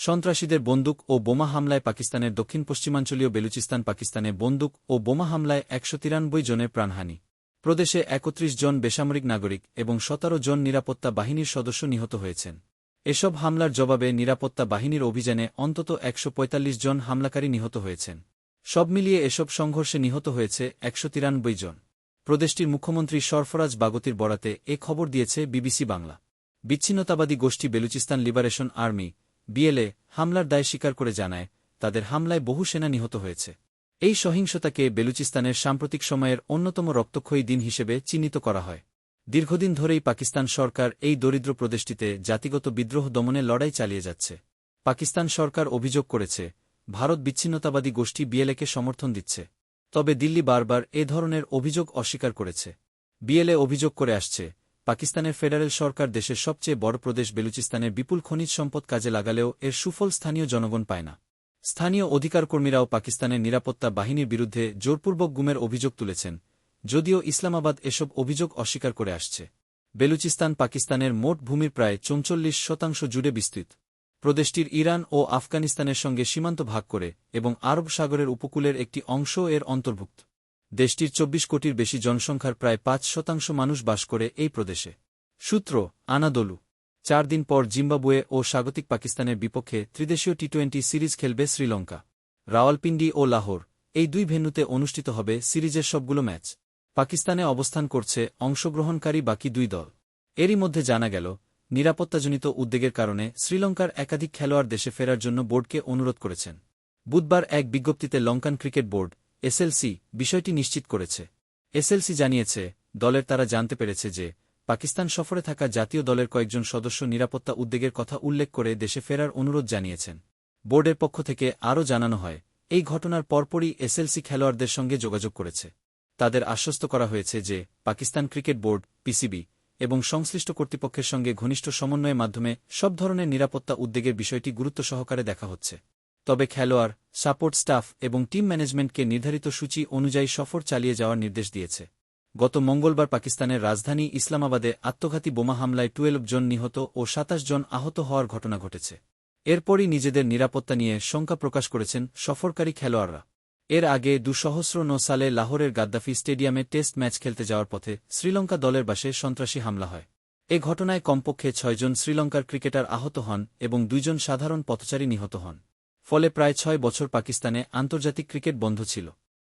সন্ত্রাসীদের বন্দুক ও বোমা হামলায় পাকিস্তানের দক্ষিণ পশ্চিমাঞ্চলীয় বেলুচিস্তান পাকিস্তানে বন্দুক ও বোমা হামলায় একশো তিরানব্বই জনের প্রাণহানি। প্রদেশে একত্রিশ জন বেসামরিক নাগরিক এবং সতেরো জন নিরাপত্তা বাহিনীর সদস্য নিহত হয়েছেন। এসব হামলার জবাবে নিরাপত্তা বাহিনীর অভিযানে অন্তত একশ পঁয়তাল্লিশ জন হামলাকারী নিহত হয়েছেন। সব মিলিয়ে এসব সংঘর্ষে নিহত হয়েছে একশো তিরানব্বই জন। প্রদেশটির মুখ্যমন্ত্রী সরফরাজ বাগতির বরাতে এ খবর দিয়েছে বিবিসি বাংলা। বিচ্ছিন্নতাবাদী গোষ্ঠী বেলুচিস্তান লিবারেশন আর্মি বিএলএ হামলার দায় স্বীকার করে জানায়, তাদের হামলায় বহু সেনা নিহত হয়েছে। এই সহিংসতাকে বেলুচিস্তানের সাম্প্রতিক সময়ের অন্যতম রক্তক্ষয়ী দিন হিসেবে চিহ্নিত করা হয়। দীর্ঘদিন ধরেই পাকিস্তান সরকার এই দরিদ্র প্রদেশটিতে জাতিগত বিদ্রোহ দমনে লড়াই চালিয়ে যাচ্ছে। পাকিস্তান সরকার অভিযোগ করেছে, ভারত বিচ্ছিন্নতাবাদী গোষ্ঠী বিএলএকে সমর্থন দিচ্ছে। তবে দিল্লি বারবার এ ধরনের অভিযোগ অস্বীকার করেছে। বিএলএ অভিযোগ করে আসছে পাকিস্তানের ফেডারেল সরকার দেশের সবচেয়ে বড় প্রদেশ বেলুচিস্তানের বিপুল খনিজ সম্পদ কাজে লাগালেও এর সুফল স্থানীয় জনগণ পায় না। স্থানীয় অধিকারকর্মীরাও পাকিস্তানের নিরাপত্তা বাহিনীর বিরুদ্ধে জোরপূর্বক গুমের অভিযোগ তুলেছেন, যদিও ইসলামাবাদ এসব অভিযোগ অস্বীকার করে আসছে। বেলুচিস্তান পাকিস্তানের মোট ভূমির প্রায় চৌচল্লিশ শতাংশ জুড়ে বিস্তৃত। প্রদেশটির ইরান ও আফগানিস্তানের সঙ্গে সীমান্ত ভাগ করে এবং আরব সাগরের উপকূলের একটি অংশ এর অন্তর্ভুক্ত। দেশটির চব্বিশ কোটির বেশি জনসংখ্যার প্রায় পাঁচ শতাংশ মানুষ বাস করে এই প্রদেশে। সূত্র, আনাদলু। চার দিন পর জিম্বাবুয়ে ও স্বাগতিক পাকিস্তানের বিপক্ষে ত্রিদেশীয় টি টোয়েন্টি সিরিজ খেলবে শ্রীলঙ্কা। রাওয়ালপিন্ডি ও লাহোর এই দুই ভেন্যুতে অনুষ্ঠিত হবে সিরিজের সবগুলো ম্যাচ। পাকিস্তানে অবস্থান করছে অংশগ্রহণকারী বাকি দুই দল। এরই মধ্যে জানা গেল, নিরাপত্তাজনিত উদ্বেগের কারণে শ্রীলঙ্কার একাধিক খেলোয়াড় দেশে ফেরার জন্য বোর্ডকে অনুরোধ করেছেন। বুধবার এক বিজ্ঞপ্তিতে লঙ্কান ক্রিকেট বোর্ড এসএলসি বিষয়টি নিশ্চিত করেছে। এসএলসি জানিয়েছে, দলের তারা জানতে পেরেছে যে, পাকিস্তান সফরে থাকা জাতীয় দলের কয়েকজন সদস্য নিরাপত্তা উদ্বেগের কথা উল্লেখ করে দেশে ফেরার অনুরোধ জানিয়েছেন। বোর্ডের পক্ষ থেকে আরও জানানো হয়, এই ঘটনার পরপরই এসএলসি খেলোয়াড়দের সঙ্গে যোগাযোগ করেছে। তাদের আশ্বস্ত করা হয়েছে যে, পাকিস্তান ক্রিকেট বোর্ড, পিসিবি, এবং সংশ্লিষ্ট কর্তৃপক্ষের সঙ্গে ঘনিষ্ঠ সমন্বয়ের মাধ্যমে সব ধরনের নিরাপত্তা উদ্বেগের বিষয়টি গুরুত্ব সহকারে দেখা হচ্ছে। তবে খেলোয়াড়, সাপোর্ট স্টাফ এবং টিম ম্যানেজমেন্টকে নির্ধারিত সূচি অনুযায়ী সফর চালিয়ে যাওয়ার নির্দেশ দিয়েছে। গত মঙ্গলবার পাকিস্তানের রাজধানী ইসলামাবাদে আত্মঘাতী বোমা হামলায় টুয়েলভ জন নিহত ও সাতাশ জন আহত হওয়ার ঘটনা ঘটেছে। এরপরই নিজেদের নিরাপত্তা নিয়ে শঙ্কা প্রকাশ করেছেন সফরকারী খেলোয়াড়রা। এর আগে দুসহস্র ন সালে লাহোরের গাদ্দাফি স্টেডিয়ামে টেস্ট ম্যাচ খেলতে যাওয়ার পথে শ্রীলঙ্কা দলের বাসে সন্ত্রাসী হামলা হয়। এ ঘটনায় কমপক্ষে ছয়জন শ্রীলঙ্কার ক্রিকেটার আহত হন এবং দুইজন সাধারণ পথচারী নিহত হন। ফলে প্রায় ছয় বছর পাকিস্তানে আন্তর্জাতিক ক্রিকেট বন্ধ ছিল।